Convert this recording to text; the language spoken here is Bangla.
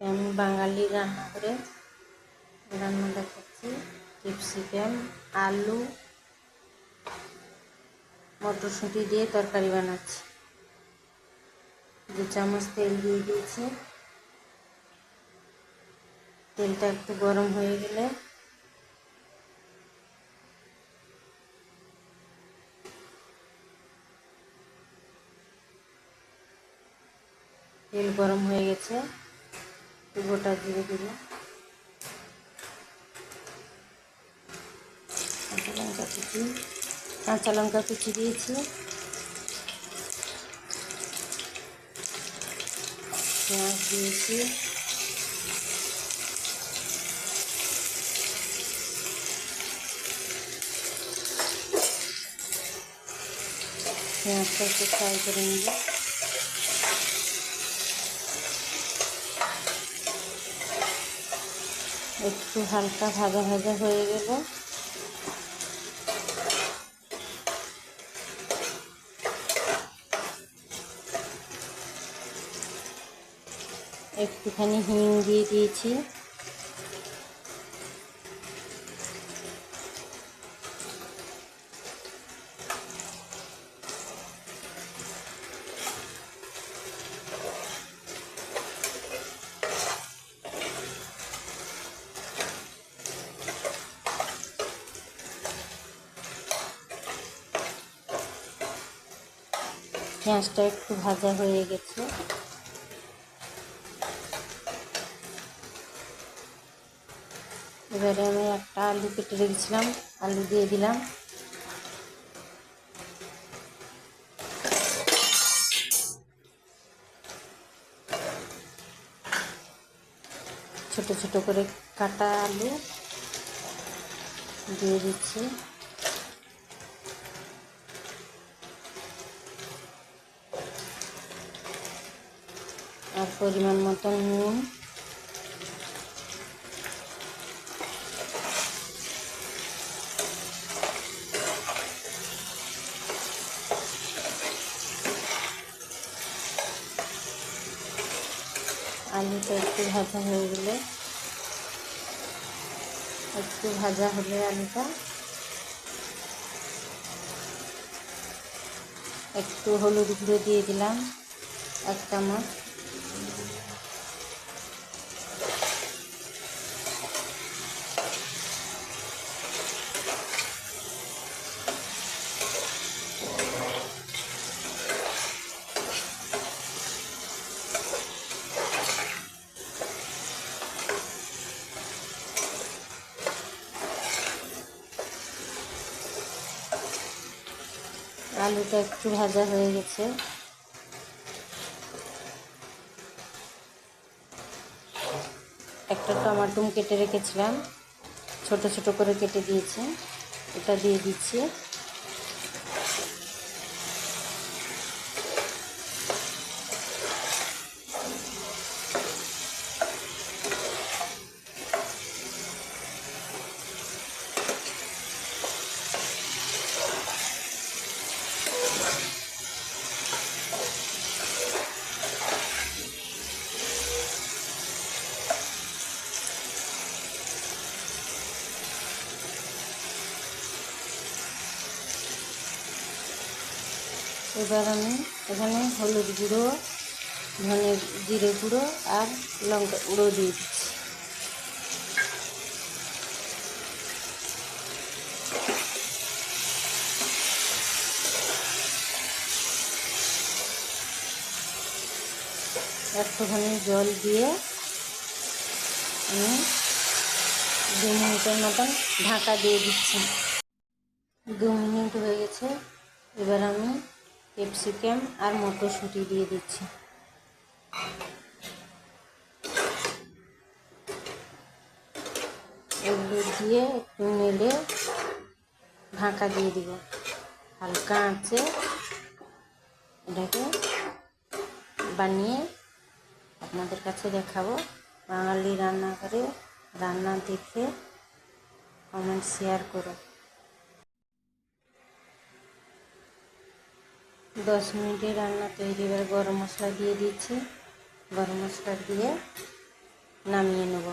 আমি বাঙালি রান্না করে রান্না দেখাচ্ছি ক্যাপসিকাম, আলু, মটরশুঁটি দিয়ে তরকারি বানাচ্ছি। দু চামচ তেল দিয়ে দিয়েছি। তেলটা একটু গরম হয়ে গেলে তেল গরম হয়ে গেছে। একটু গোটা জিরে দিব কাঁচা লঙ্কা কুচি। কাঁচা লঙ্কা কুচি দিয়েছি। পেঁয়াজ দিয়েছি। পেঁয়াজটা একটু ফ্রাই করে নিব। একটু হালকা ভাজা ভাজা হয়ে গেল। একটুখানি হিং দিয়ে দিয়েছি। পেঁয়াজটা একটু ভাজা হয়ে গেছে। এবারে আমি একটা আলু কেটে রেখেছিলাম, আলু দিয়ে দিলাম। ছোট ছোট করে কাটা আলু দিয়ে দিচ্ছি। আর পরিমাণ মতন নুন। আলুটা একটু ভাজা হয়ে গেলে, একটু ভাজা হলে আলুটা একটু হলুদ গুঁড়ো দিয়ে দিলাম এক চামচ আলুটা একটু ভাজা হয়ে গেছে। একটা টমাটুম কেটে রেখেছিলাম। ছোট ছোট করে কেটে দিয়েছি। এটা দিয়ে দিচ্ছি। এবার আমি এখানে হলুদ গুঁড়ো, ধনে জিরে গুঁড়ো আর লঙ্কা গুঁড়ো দিয়ে দিচ্ছি। একটুখানি জল দিয়ে আমি দু মিনিটের মতন ঢাকা দিয়ে দিচ্ছি। দু মিনিট হয়ে গেছে, এবার আমি ক্যাপসিকাম আর মটরশুঁটি দিয়ে দিচ্ছি। এগুলো দিয়ে একটু নেড়ে ঢাকা দিয়ে দিব। হালকা আঁচে এটাকে বানিয়ে আপনাদের কাছে দেখাবো। বাঙালি রান্না করে রান্না দেখে কমেন্ট শেয়ার করো দশ মিনিটে রান্না তৈরি এবার গরম মশলা দিয়ে দিচ্ছি। গরম মশলা দিয়ে নামিয়ে নেব।